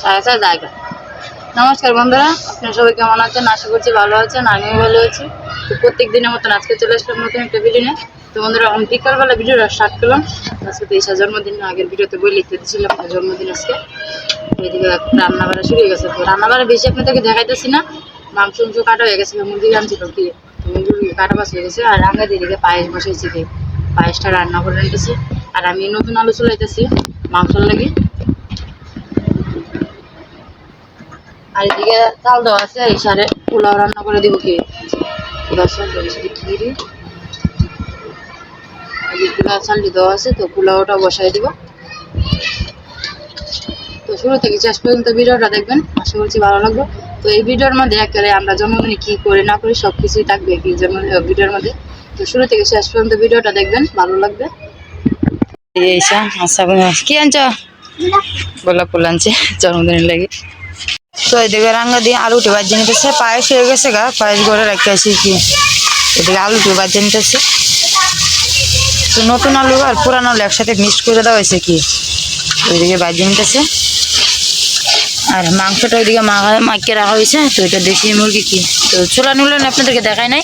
সাড়ে ছয় জায়গা। নমস্কার বন্ধুরা, আপনারা সবাই কেমন আছেন? আশা করছি ভালো আছেন, আমিও ভালো আছি। তো প্রত্যেক দিনের মতন আজকে চলে আসলাম নতুন একটা ভিডিও নিয়ে। তো বন্ধুরা আমি বিকালবেলা ভিডিওটা স্টার্ট করলাম। আজকে তো ঈশা জন্মদিন, আগের ভিডিওতে বই লিখতে দিয়েছিলাম জন্মদিন আজকে। তো এদিকে রান্না বাড়া শুরু হয়ে গেছে। তো রান্না বাড়া বেশি আপনাদেরকে দেখাইতেছি না। মাংস উংস কাটা হয়ে গেছে, মুরগি আনছিল কি মুরগি কাটা বাস হয়ে গেছে। আর রাঙা দিদিকে পায়েস বসাইছি পায়েসটা রান্না করে নিতেছি। আর আমি নতুন আলু চলাইতেছি মাংসর লাগি। আর এদিকে চাল দেওয়া আছে এই সারে পোলাও রান্না করে দিব কি? দেওয়া আছে তো পোলাওটা বসাই দিব। তো শুরু থেকে শেষ পর্যন্ত ভিডিওটা দেখবেন আশা করছি ভালো লাগবে। তো এই ভিডিওর মধ্যে একেবারে আমরা জন্মদিনে কি করি না করি সব কিছুই থাকবে কি যেমন ভিডিওর মধ্যে। তো শুরু থেকে শেষ পর্যন্ত ভিডিওটা দেখবেন ভালো লাগবে। আচ্ছা কি আনছ? গোলাপ ফুল আনছে জন্মদিনের লাগে। তো এদিকে রাঙ্গা দিয়ে আলুটি বাজিয়ে নিতেছে পায়েস হয়ে গেছে গা, পায়েস করে রেখে আসি কি? এদিকে আলুটি বাজিয়ে নিতেছে তো নতুন আলু আর পুরানো আলু একসাথে মিক্সড করে দেওয়া হয়েছে কি? ওইদিকে বাজিয়ে নিতেছে আর মাংসটা ওইদিকে মাখা মাখিয়ে রাখা হয়েছে। তো এটা দেশি মুরগি কি? তো চুলা নুলেন আপনাদেরকে দেখায় নাই।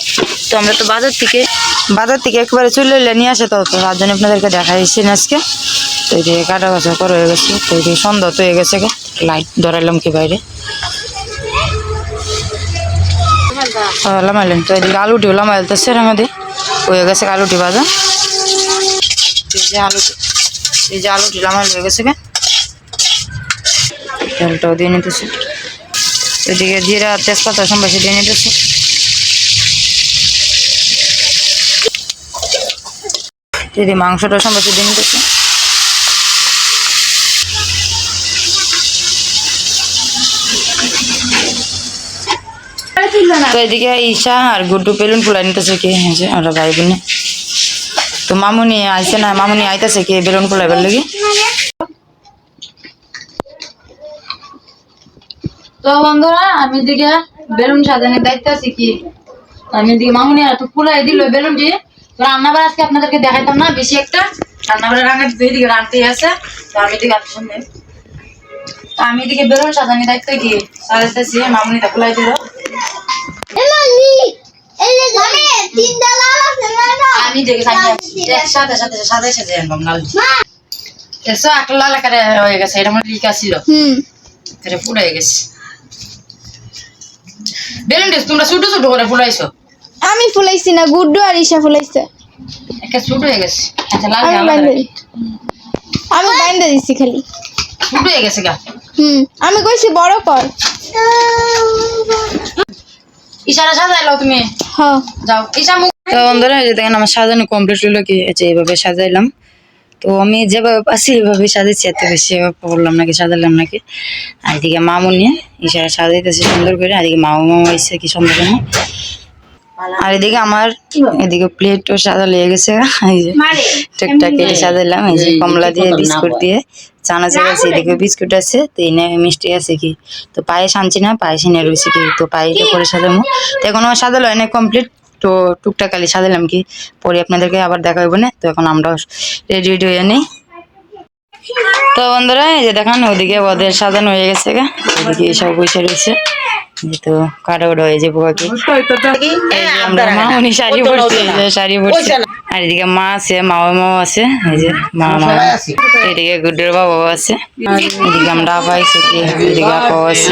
তো আমরা তো বাজার থেকে বাজার থেকে একবারে চুলে নিয়ে আসে তো তার জন্য আপনাদেরকে না আজকে। তো এইদিকে কাটা বাছা করা হয়ে গেছে। তো এইদিকে সন্ধ্যা তো হয়ে গেছে। লাইট ধরাইলাম কি বাইরে। লামাইলেন তো এদিকে আলুটিও লামাইলতেছে আমাদের হয়ে গেছে আলুটি ভাজা। এই যে আলুটি আলুটি লামাইল হয়ে গেছে তেলটাও দিয়ে নিতেছে। এদিকে জিরা, তেজপাতা সম্বাসী দিয়ে নিতেছে। দিদি মাংসটা সম্বাসী দিয়ে নিতেছে। তো এদিকে ঈশা আর গুড্ডু পেলুন ফুলাই নিতেছে কি? হয়েছে আমরা ভাই বোনে। তো মামুনি আইছে না মামুনি আইতেছে কি বেলুন ফুলাইবার লাগি? তো বন্ধুরা আমি দিকে বেলুন সাজানোর দায়িত্ব আছি কি? আমি দিকে মামুনি আর তো ফুলাই দিল বেলুনটি। তো রান্নাবার আজকে আপনাদেরকে দেখাইতাম না বেশি একটা। রান্নাবারের রান্না দুই দিকে রাঁধতেই আছে তো আমি দিকে আপনার সামনে আমি এদিকে বেলুন সাজানোর দায়িত্ব কি? সাজাইতেছি মামুনি তা ফুলাই দিল। আমি সাথে সাথে সাথে সাথে আনবাম লাল এসো একটা লাল আকারে হয়ে গেছে এটা ছিল। ফুটে গেছে। বেলুন তোমরা ছোট ছোট করে ফুলাইছো? আমি ফুলাইছি না গুড্ডু আর ঈশা ফুলাইছে। একটা ছোট হয়ে গেছে আচ্ছা লাল আমি বাইন্দা দিছি। খালি। ছোট হয়ে গেছে গা। হুম আমি কইছি বড় কর। ইশারা সাজাইলো তুমি? হ যাও। ইশা মুখ তো বন্ধুরা যে দেখেন আমার সাজানো কমপ্লিট হলো কি? এই যে এইভাবে সাজাইলাম। তো আমি যেভাবে পাচ্ছি এইভাবে সাজাচ্ছি এত বেশি এভাবে নাকি সাজালাম নাকি? আর এদিকে মামু নিয়ে ইশারা সাজাইতেছে সুন্দর করে। আর এদিকে মামু মামু এসে কি সুন্দর করে। আর এদিকে আমার এদিকে প্লেটও সাদা লেগে গেছে। এই যে টুকটাক কেটে সাজাইলাম এই যে কমলা দিয়ে বিস্কুট দিয়ে চানাচুর আছে এদিকে বিস্কুট আছে তো এনে মিষ্টি আছে কি? তো পায়েস আনছি না পায়েস এনে রয়েছে কি? তো পায়েসে করে সাজাবো। তো এখন আমার সাজালো এনে কমপ্লিট তো টুকটাক কালি সাজালাম কি? পরে আপনাদেরকে আবার দেখা হইব না? তো এখন আমরা রেডি রেডি হয়ে নেই। তো বন্ধুরা এই যে দেখান ওদিকে ওদের সাজানো হয়ে গেছে গা। ওদিকে সব বসে রয়েছে। হয়ে যাব উনি শাড়ি পরছে শাড়ি পরছে। আর এদিকে মা আছে মাও মাও আছে এই যে মা মা। এদিকে গুড্ডুর বাবাও আছে। এদিকে আমরা পাইছি এদিকে আপাও আছে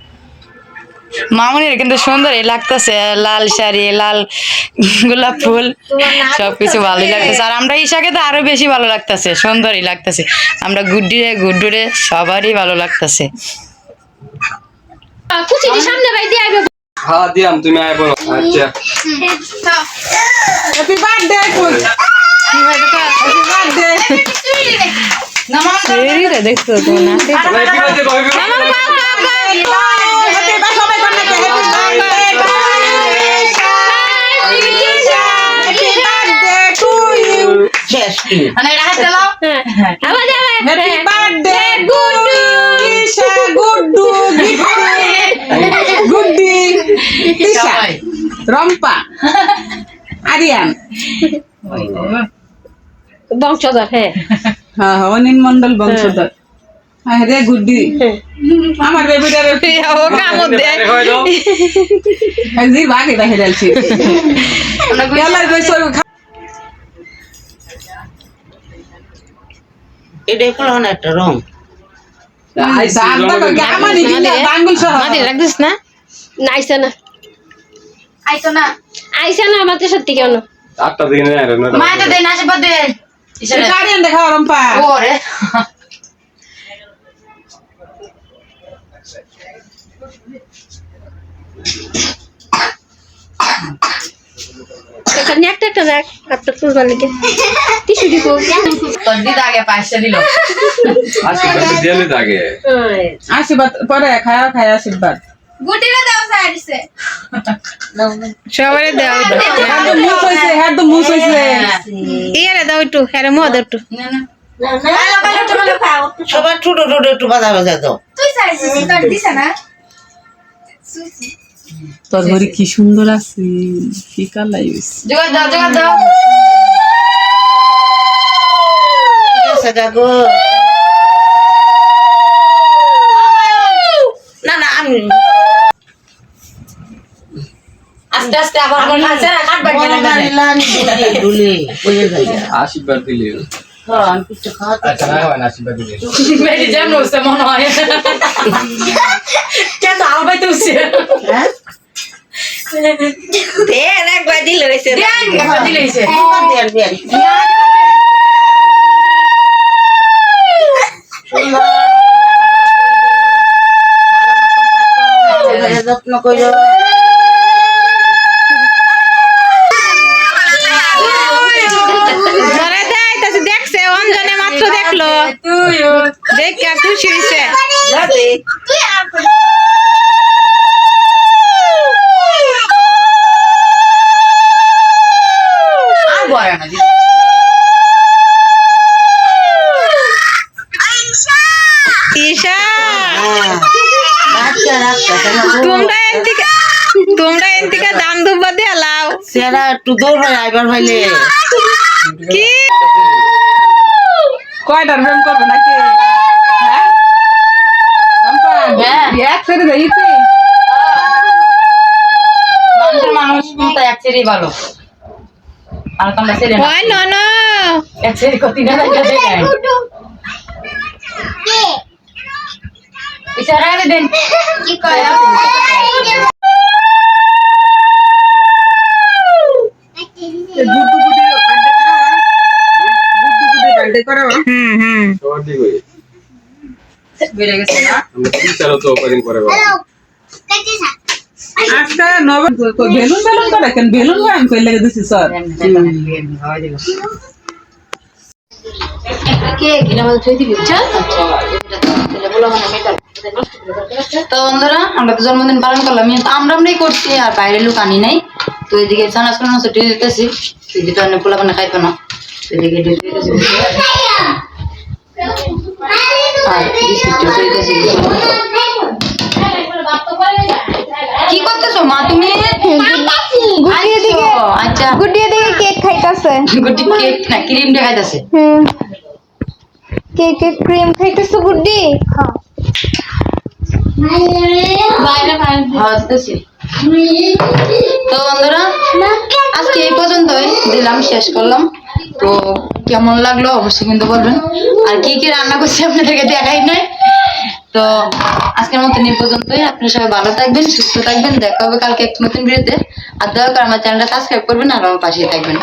মামুনির কিন্তু সুন্দরই লাগতেছে লাল শাড়ি লাল গোলাপ ফুল সবকিছু ভালোই লাগতেছে আর আমরা ঈশাকে তো আরও বেশি ভালো লাগতেছে সুন্দরই লাগতেছে আমরা গুড্ডিরে গুড্ডুরে সবারই ভালো লাগতেছে সামনে ভাই দিয়ে আইবে হ্যাঁ দিয়াম তুমি আয় বলো আচ্ছা হ্যাপি বার্থডে ফুল হ্যাপি বার্থডে দেখছ তো না মানে এটা হাতে লাও হ্যাঁ। আবার যাবে। Happy birthday Guddu Isha Guddu Guddi Isha Rumpa Aryan. বংশধর হ্যাঁ। হ্যাঁ হ্যাঁ অনিল মন্ডল বংশধর। হ্যাঁ। গুড্ডি। আমার বেবিটার ও জি দেখে যাচ্ছি এটা একটা রং। না? আইসা না। না। আইসা সত্যি কেন? আটটা দেন দে দেখা ওরে। এখানে একটা একটা দেখ একটা তুলবার লিখে টিসু দিব। তোর দিদা আগে পয়সা দিল। আশীর্বাদ দিয়ে নিতে আগে। আশীর্বাদ পরে খায়া খায়া আশীর্বাদ। গুটিরে দাও সাইডছে সবারে দাও তো হইছে তো হইছে। ইয়ারে দাও একটু হ্যাঁ মো একটু। না না। সবার ছোট ছোট একটু বাজা বাজা দাও। তুই তোর দিছে না? তোর ঘরে কি সুন্দর আছে কি কালাই না না আমি আস্তে আস্তে আবার কাটবার আশীর্বাদ দিলে হ্যাঁ আচ্ছা হয় মনে হয় হ্যাঁ একবার দিলে যত্ন করো ধরে দেয় তাছে দেখছে অঞ্জনে মাত্র দেখল দেখ কে খুশি হইছে যাবে আর বলে না দিদি। ঈশা বাচ্চা রাখতে তোমরা এনতিকে তোমরা এনতিকে দান দুব্বা দিয়ে লাও সেরা একটু দৌড় হয় আইবার ভাইলে কি? কয়টার প্রেম করবে নাকি? হ্যাঁ? হ্যাঁ। এক ছেড়ে দিয়েছি মানুষ তো এক ছেড়েই ভালো। আর তোমরা ছেড়ে না। ওই নন? এক ছেড়ে কতি না লাগে দেন ইশারা দেন। কি করে করা। হুম হুম। বেড়ে গেছে না? কি চালো তো ওপেনিং করে বাবা আজকে নব বেলুন বেলুন করে কেন বেলুন ব্যায়াম করে লেগে দিছি স্যার। কে কিনা মধ্যে থই দিবি বুঝছ তো বন্ধুরা আমরা তো জন্মদিন পালন করলাম আমরা আমরাই করছি আর বাইরে লোক আনি নাই। তো এদিকে দিয়ে দিতেছি। অনেক খাইতো না। এদিকে আর বিস্কুট কি করতেছো? মা তুমি গুটিয়ে দিকে আচ্ছা। গুটিয়ে দিকে কেক খাইতাছে। গুটি কেক না ক্রিম হুম। কেকে ক্রিম খাইতেছে গুড্ডি? হ্যাঁ তো বন্ধুরা আজকে এই পর্যন্তই। দিলাম শেষ করলাম। তো কেমন লাগল অবশ্যই কিন্তু বলবেন। আর কি কি রান্না করছি আপনাদেরকে দেখাই নাই। তো আজকের মতন এই পর্যন্তই। আপনারা সবাই ভালো থাকবেন, সুস্থ থাকবেন। দেখা হবে কালকে একটু নতুন ভিডিওতে। আর দয়া করে আমার চ্যানেলটা সাবস্ক্রাইব করবেন আর আমার পাশে থাকবেন।